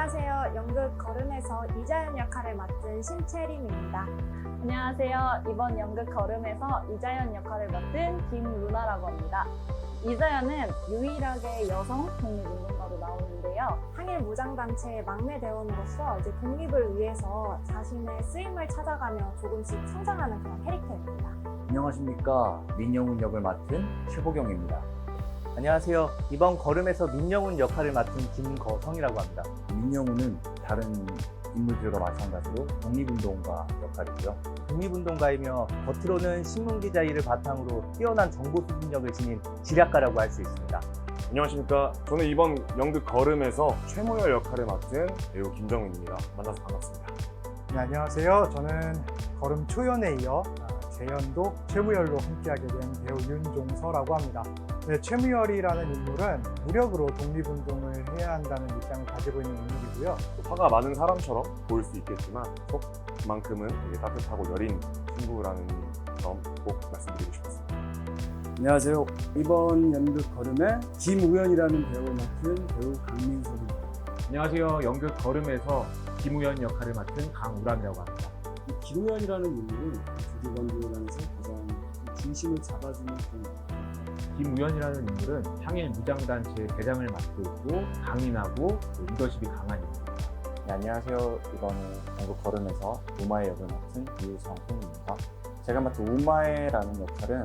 안녕하세요. 연극 걸음에서 이자연 역할을 맡은 신채림입니다. 안녕하세요. 이번 연극 걸음에서 이자연 역할을 맡은 김루나라고 합니다. 이자연은 유일하게 여성 독립운동가로 나오는데요. 항일 무장단체의 막내 대원으로서 이제 독립을 위해서 자신의 쓰임을 찾아가며 조금씩 성장하는 그런 캐릭터입니다. 안녕하십니까 민영훈 역을 맡은 최보경입니다. 안녕하세요. 이번 걸음에서 민영훈 역할을 맡은 김거성이라고 합니다. 민영훈은 다른 인물들과 마찬가지로 독립운동가 역할이고요. 독립운동가이며 겉으로는 신문기자 일을 바탕으로 뛰어난 정보 수집력을 지닌 지략가라고 할 수 있습니다. 안녕하십니까. 저는 이번 연극 걸음에서 최모열 역할을 맡은 배우 김정훈입니다. 만나서 반갑습니다. 네, 안녕하세요. 저는 걸음 초연에 이어 아, 재연도 최무열로 함께하게 된 배우 윤종서라고 합니다. 네, 최무열이라는 인물은 무력으로 독립운동을 해야 한다는 입장을 가지고 있는 인물이고요. 화가 많은 사람처럼 보일 수 있겠지만 속 그만큼은 되게 따뜻하고 여린 친구라는 점 꼭 말씀드리고 싶습니다. 안녕하세요. 이번 연극 걸음에 김우연이라는 배우 맡은 배우 강민석입니다. 안녕하세요. 연극 걸음에서 김우현 역할을 맡은 강우람이라고 합니다. 이 김우연이라는 인물은 조직원들안에서 가장 중심을 잡아주는 그런 김우현이라는 인물은 항일 무장단체 대장을 맡고 있고 강인하고 또 리더십이 강한 인물입니다. 네, 안녕하세요. 이번 연극 걸음에서 우마의 역을 맡은 유성훈입니다. 제가 맡은 우마의라는 역할은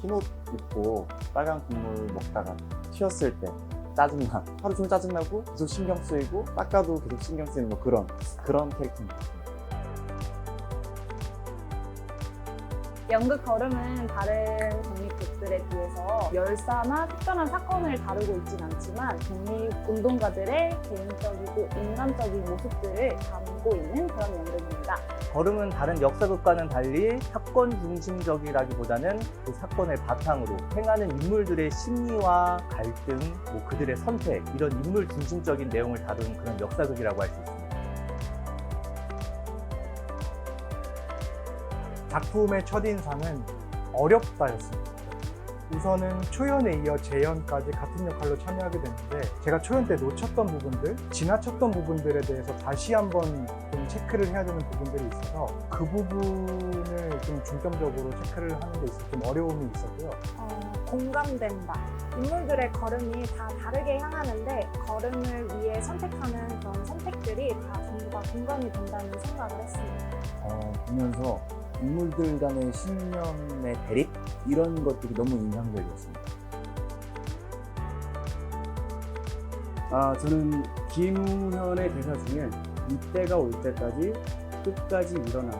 흰옷 입고 빨간 국물 먹다가 튀었을 때 짜증나 하루 종일 짜증나고 계속 신경 쓰이고 닦아도 계속 신경 쓰이는 뭐 그런 그런 캐릭터입니다. 연극 걸음은 다른 독립극들에 비해서 열사나 특별한 사건을 다루고 있진 않지만 독립운동가들의 개인적이고 인간적인 모습들을 담고 있는 그런 연극입니다. 걸음은 다른 역사극과는 달리 사건 중심적이라기보다는 그 사건을 바탕으로 행하는 인물들의 심리와 갈등, 뭐 그들의 선택 이런 인물 중심적인 내용을 다룬 그런 역사극이라고 할 수 있습니다. 작품의 첫인상은 어렵다였습니다. 우선은 초연에 이어 재연까지 같은 역할로 참여하게 됐는데 제가 초연 때 놓쳤던 부분들, 지나쳤던 부분들에 대해서 다시 한번 좀 체크를 해야 되는 부분들이 있어서 그 부분을 좀 중점적으로 체크를 하는 데 있어서 좀 어려움이 있었고요. 어, 공감된다. 인물들의 걸음이 다 다르게 향하는데 걸음을 위해 선택하는 그런 선택들이 다 전부 다 공감이 된다는 생각을 했습니다. 어, 보면서 인물들 간의 신념의 대립 이런 것들이 너무 인상적이었습니다. 아, 저는 김우현의 대사 중에 이때가 올 때까지 끝까지 일어나.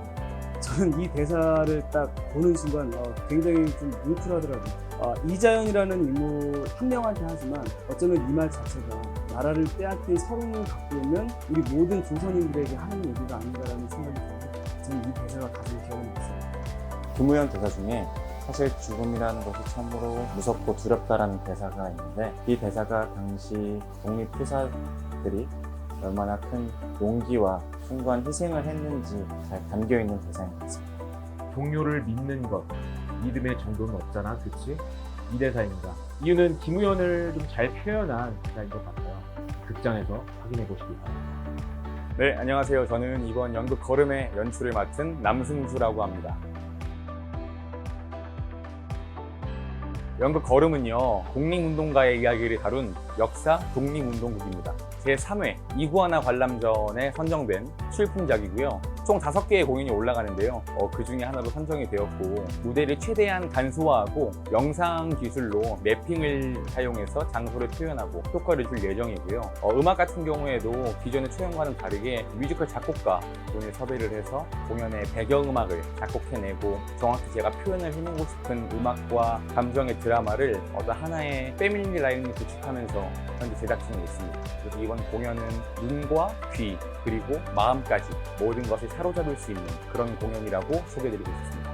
저는 이 대사를 딱 보는 순간 어, 굉장히 좀 뭉클하더라고요. 아, 이자연이라는 인물 한 명한테 하지만 어쩌면 이 말 자체가 나라를 빼앗긴 서름을 갖고 있는 우리 모든 조선인들에게 하는 얘기가 아닌가라는 생각이 들어요. 저는 이 대사가 가장 기억에 남습니다. 김우현 대사 중에 사실 죽음이라는 것이 참으로 무섭고 두렵다라는 대사가 있는데 이 대사가 당시 독립투사들이 얼마나 큰 용기와 숭고한 희생을 했는지 잘 담겨 있는 대사인 것 같습니다. 동료를 믿는 것, 믿음의 정도는 없잖아, 그치? 이 대사입니다. 이유는 김우현을 좀 잘 표현한 대사인 것 같아요. 극장에서 확인해 보시기 바랍니다. 네, 안녕하세요. 저는 이번 연극 걸음의 연출을 맡은 남승주라고 합니다. 연극 걸음은요, 독립운동가의 이야기를 다룬 역사 독립운동극입니다. 제3회 이구아나 관람전에 선정된 출품작이고요. 총 5개의 공연이 올라가는데요. 어, 그 중에 하나로 선정이 되었고, 무대를 최대한 간소화하고 영상 기술로 매핑을 사용해서 장소를 표현하고 효과를 줄 예정이고요. 어, 음악 같은 경우에도 기존의 초연과는 다르게 뮤지컬 작곡가 분을 섭외를 해서 공연의 배경음악을 작곡해내고 정확히 제가 표현을 해내고 싶은 음악과 감정의 드라마를 어떤 하나의 패밀리 라인을 구축하면서 현재 제작 중에 있습니다. 그래서 이번 공연은 눈과 귀 그리고 마음까지 모든 것을 사로잡을 수 있는 그런 공연이라고 소개드리고 싶습니다.